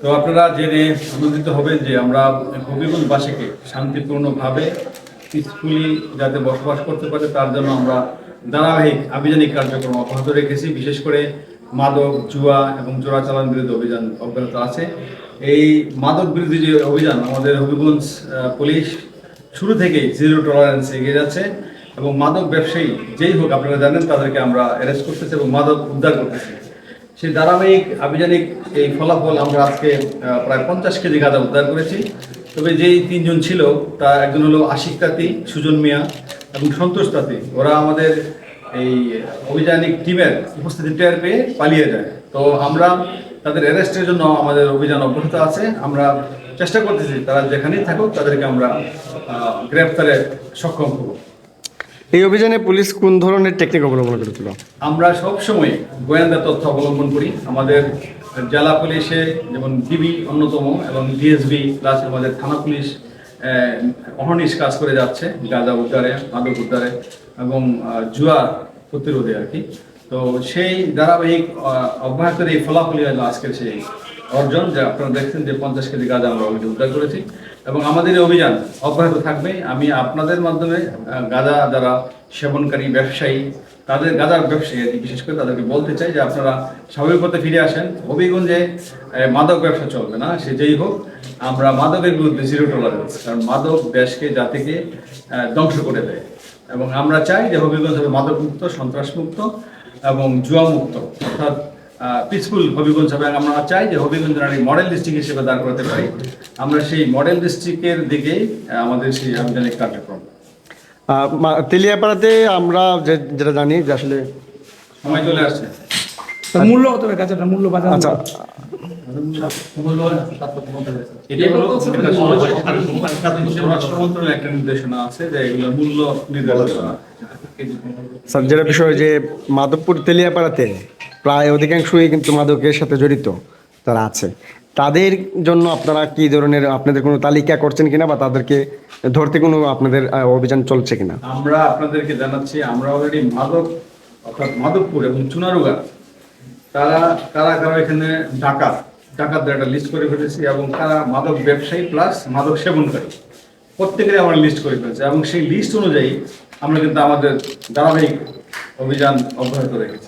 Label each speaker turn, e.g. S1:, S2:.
S1: তো আপনারা জেনে আনন্দিত হবেন যে আমরা হবিগঞ্জবাসীকে শান্তিপূর্ণভাবে পিসফুলি যাতে বসবাস করতে পারে, তার জন্য আমরা ধারাবাহিক আভিযানিক কার্যক্রম অব্যাহত রেখেছি। বিশেষ করে মাদক, জুয়া এবং চোরাচালান বিরোধী অভিযান অব্যাহত আছে। এই মাদক বিরোধী যে অভিযান, আমাদের হবিগঞ্জ পুলিশ শুরু থেকেই জিরো টলারেন্স এগিয়ে যাচ্ছে এবং মাদক ব্যবসায়ী যেই হোক আপনারা জানেন, তাদেরকে আমরা অ্যারেস্ট করতেছি এবং মাদক উদ্ধার করতেছি। সেই ধারাবাহিক আভিযানিক এই ফলাফল আমরা আজকে প্রায় পঞ্চাশ কেজি গাঁজা উদ্ধার করেছি। তবে যেই তিনজন ছিল, তা একজন হলো আশিক তাঁতি, সুজন মিয়া এবং সন্তোষ তাঁতি। ওরা আমাদের এই অভিযানিক টিমের উপস্থিতি টের পেয়ে পালিয়ে যায়। তো আমরা তাদের অ্যারেস্টের জন্য আমাদের অভিযান অব্যাহত আছে। আমরা চেষ্টা করতেছি, তারা যেখানেই থাকুক তাদেরকে আমরা গ্রেপ্তারে সক্ষম করব।
S2: এই অভিযানে পুলিশ কোন ধরনের টেকনিক অবলম্বন করেছিল?
S1: আমরা সবসময় গোয়েন্দা তথ্য অবলম্বন করি। আমাদের জেলা পুলিশে যেমন ডিবি অন্যতম এবং ডিএসবি প্লাস আমাদের থানা পুলিশ অহর্নিশ কাজ করে যাচ্ছে গাঁজা উদ্ধারে মাদক উদ্ধারে এবং জুয়া প্রতিরোধে আর কি। তো সেই ধারাবাহিক আহ, অব্যাহতের এই ফলাফলই আজকের সেই অর্জন, যে আপনারা দেখছেন যে পঞ্চাশ কেজি গাঁজা আমরা অভিযোগ উদ্ধার করেছি। এবং আমাদের এই অভিযান অব্যাহত থাকবে। আমি আপনাদের মাধ্যমে গাঁজা যারা সেবনকারী ব্যবসায়ী, তাদের গাঁজার ব্যবসায়ী বিশেষ করে তাদেরকে বলতে চাই যে আপনারা স্বাভাবিক পথে ফিরে আসেন। হবিগঞ্জে মাদক ব্যবসা চলবে না, সে যেই হোক, আমরা মাদকের বিরুদ্ধে জিরো টলারেন্স কারণ মাদক দেশকে, জাতিকে ধ্বংস করে দেয়। এবং আমরা চাই যে হবিগঞ্জ হবে মাদক মুক্ত সন্ত্রাস মুক্ত এবং জুয়া মুক্ত অর্থাৎ পিসফুল হবিগঞ্জ হবে আমরা চাই যে হবিগঞ্জ রানী মডেল ডিস্ট্রিক্ট হিসেবে দাঁড় করাতে পারি। আমরা সেই মডেল ডিস্ট্রিক্টের দিকেই আমাদের সেই আবেদনিক কার্যক্রম।
S2: তেলিয়াপাড়াতে আমরা যেটা জানি যে আসলে
S1: সময় চলে আসছে।
S3: মূল্য কত মূল্য বাজার
S2: আচ্ছা। স্যার যেটা বিষয় যে মাধবপুর তেলিয়াপাড়াতে প্রায় অধিকাংশই কিন্তু মাদকের সাথে জড়িত, তারা আছে। তাদের জন্য আপনারা কি ধরনের, আপনাদের কোনো তালিকা করছেন কিনা বা তাদেরকে ধরতে কোনো আপনাদের অভিযান চলছে কিনা?
S1: আমরা আপনাদেরকে জানাচ্ছি, আমরা অলরেডি মাদক, অর্থাৎ মাদকপুর এবং চুনারুগা, তারা তারা কারা এখানে ডাকাত, ডাকাতদের একটা লিস্ট করে ফেলেছি এবং তারা মাদক ব্যবসায়ী প্লাস মাদক সেবনকারী। প্রত্যেকেরই আমরা লিস্ট করে ফেলেছি এবং সেই লিস্ট অনুযায়ী আমরা কিন্তু আমাদের ধারাবাহিক অভিযান অব্যাহত রেখেছি।